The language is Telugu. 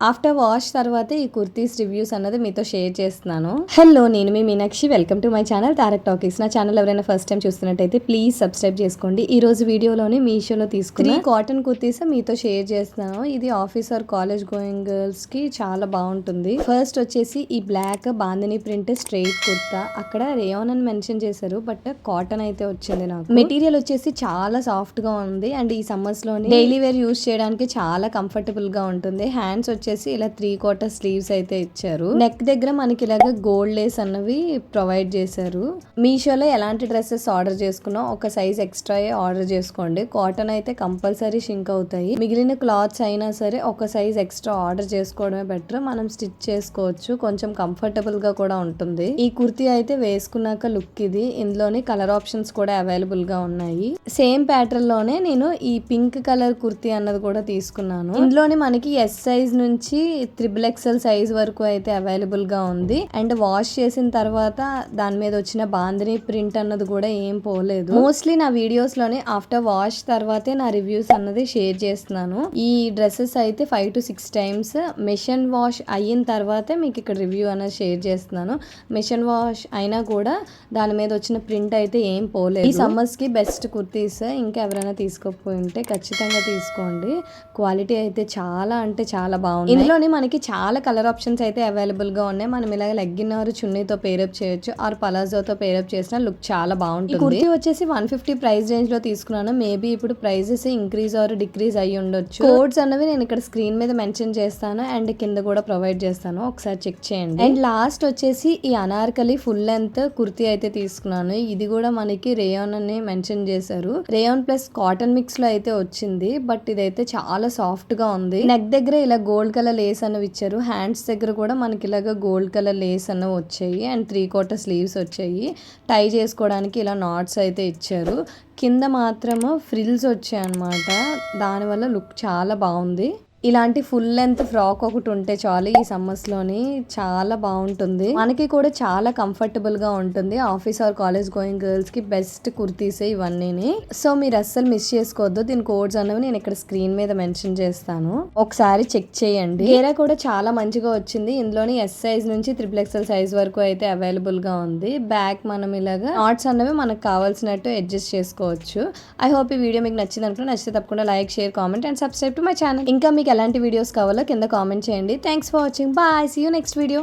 ఆఫ్టర్ వాష్ తర్వాత ఈ కుర్తీస్ రివ్యూస్ అన్నది మీతో షేర్ చేస్తున్నాను. హలో నేను మీ Meenakshi. Welcome to my channel Tarak talkies నా ఛానల్ ఎవరైనా ఫస్ట్ టైం చూస్తున్నట్టయితే ప్లీజ్ సబ్స్క్రైబ్ చేసుకోండి. ఈ రోజు వీడియోలోని మీషోలో తీసుకుని కాటన్ కుర్తీస్ మీతో షేర్ చేస్తున్నాను. ఇది ఆఫీస్ ఆర్ కాలేజ్ గోయింగ్ గర్ల్స్కి చాలా బాగుంటుంది. ఫస్ట్ వచ్చేసి ఈ black bandhani print straight kurta. అక్కడ రేయాన్ అని మెన్షన్ చేశారు బట్ కాటన్ అయితే వచ్చింది నాకు. మెటీరియల్ వచ్చేసి చాలా సాఫ్ట్గా ఉంది. అండ్ ఈ సమ్మర్స్లోని డైలీ వేర్ యూస్ చేయడానికి చాలా కంఫర్టబుల్గా ఉంటుంది. హ్యాండ్స్ వచ్చేసి ఇలా త్రీ క్వార్టర్ స్లీవ్స్ అయితే ఇచ్చారు. నెక్ దగ్గర మనకి ఇలాగ గోల్డ్ లేస్ అన్నవి ప్రొవైడ్ చేశారు. మీషోలో ఎలాంటి డ్రెస్సెస్ ఆర్డర్ చేసుకున్నా ఒక సైజ్ ఎక్స్ట్రా ఆర్డర్ చేసుకోండి. కాటన్ అయితే కంపల్సరీ షింక్ అవుతాయి. మిగిలిన క్లాత్స్ అయినా సరే ఒక సైజ్ ఎక్స్ట్రా ఆర్డర్ చేసుకోవడమే బెటర్ మనం స్టిచ్ చేసుకోవచ్చు. కొంచెం కంఫర్టబుల్గా కూడా ఉంటుంది. ఈ కుర్తీ అయితే వేసుకున్నాక లుక్ ఇది. ఇందులోని కలర్ ఆప్షన్స్ కూడా అవైలబుల్గా ఉన్నాయి. సేమ్ ప్యాటర్న్లోనే నేను ఈ పింక్ కలర్ కుర్తీ అన్నది కూడా తీసుకున్నాను. ఇందులోని మనకి ఎస్ సైజ్ నుంచి త్రిబుల్ ఎక్సెల్ సైజ్ వరకు అయితే అవైలబుల్గా ఉంది. అండ్ వాష్ చేసిన తర్వాత దాని మీద వచ్చిన బాందిని ప్రింట్ అన్నది కూడా ఏం పోలేదు. మోస్ట్లీ నా వీడియోస్లోనే ఆఫ్టర్ వాష్ తర్వాతే నా రివ్యూస్ అన్నది షేర్ చేస్తున్నాను. ఈ డ్రెస్సెస్ అయితే five to six times machine wash అయిన తర్వాతే మీకు ఇక్కడ రివ్యూ అనేది షేర్ చేస్తున్నాను. మెషిన్ వాష్ అయినా కూడా దాని మీద వచ్చిన ప్రింట్ అయితే ఏం పోలేదు. ఈ సమ్మర్స్కి బెస్ట్ కుర్తీస్ ఇంకా ఎవరైనా తీసుకోకపోయి ఉంటే ఖచ్చితంగా తీసుకోండి. క్వాలిటీ అయితే చాలా అంటే చాలా బాగుంది ఇందులోని మనకి చాలా కలర్ ఆప్షన్స్ అయితే అవైలబుల్గా ఉన్నాయి. మనం ఇలాగ లెగ్గిన్ ఆర్ చున్నీతో పేరప్ చేయొచ్చు. ఆర్ పలాజోతో పేరప్ చేసిన లుక్ చాలా బాగుంటుంది. కుర్తీ వచ్చేసి వన్ ఫిఫ్టీ ప్రైస్ రేంజ్లో తీసుకున్నాను. మేబీ ఇప్పుడు ప్రైజెస్ ఇంక్రీజ్ ఆర్ డిక్రీజ్ అయ్యి ఉండొచ్చు. కోడ్స్ అన్నవి నేను ఇక్కడ స్క్రీన్ మీద మెన్షన్ చేస్తాను. అండ్ కింద కూడా ప్రొవైడ్ చేస్తాను. ఒకసారి చెక్ చేయండి. అండ్ లాస్ట్ వచ్చేసి ఈ అనార్కలి ఫుల్ లెంత్ కుర్తీ అయితే తీసుకున్నాను. ఇది కూడా మనకి రేయాన్ అని మెన్షన్ చేశారు. రేయాన్ ప్లస్ కాటన్ మిక్స్లో అయితే వచ్చింది. బట్ ఇదైతే చాలా సాఫ్ట్గా ఉంది. నెక్ దగ్గర ఇలా గోల్డ్ కలర్ లేస్ అన్నవి ఇచ్చారు. హ్యాండ్స్ దగ్గర కూడా మనకి ఇలాగ గోల్డ్ కలర్ లేస్ అన్నవి వచ్చాయి. అండ్ త్రీ క్వార్టర్ స్లీవ్స్ వచ్చాయి. టై చేసుకోవడానికి ఇలా నాట్స్ అయితే ఇచ్చారు. కింద మాత్రము ఫ్రిల్స్ వచ్చాయి అనమాట దానివల్ల లుక్ చాలా బాగుంది. ఇలాంటి ఫుల్ లెంత్ ఫ్రాక్ ఒకటి ఉంటే చాలు ఈ సమ్మర్స్లోని చాలా బాగుంటుంది. మనకి కూడా చాలా కంఫర్టబుల్గా ఉంటుంది. ఆఫీస్ ఆర్ కాలేజ్ గోయింగ్ గర్ల్స్కి బెస్ట్ కుర్తీసే ఇవన్నీ సో మీరు అస్సలు మిస్ చేసుకోవద్దు. దీని కోడ్స్ అన్నవి నేను ఇక్కడ స్క్రీన్ మీద మెన్షన్ చేస్తాను. ఒకసారి చెక్ చేయండి. గేరా కూడా చాలా మంచిగా వచ్చింది. ఇందులోని ఎస్ సైజ్ నుంచి త్రిపుల్ ఎక్స్ఎల్ సైజ్ వరకు అయితే అవైలబుల్గా ఉంది. బ్యాక్ మనం ఇలాగా నాట్స్ అన్నవి మనకు కావాల్సినట్టు అడ్జస్ట్ చేసుకోవచ్చు. ఐ హోప్ ఈ వీడియో మీకు నచ్చింది అనుకుంటే నచ్చితే తప్పకుండా like share comment and subscribe to my channel. ఇంకా మీకు ఎలాంటి వీడియోస్ కావాలో కింద కామెంట్ చేయండి. Thanks for watching bye see you next video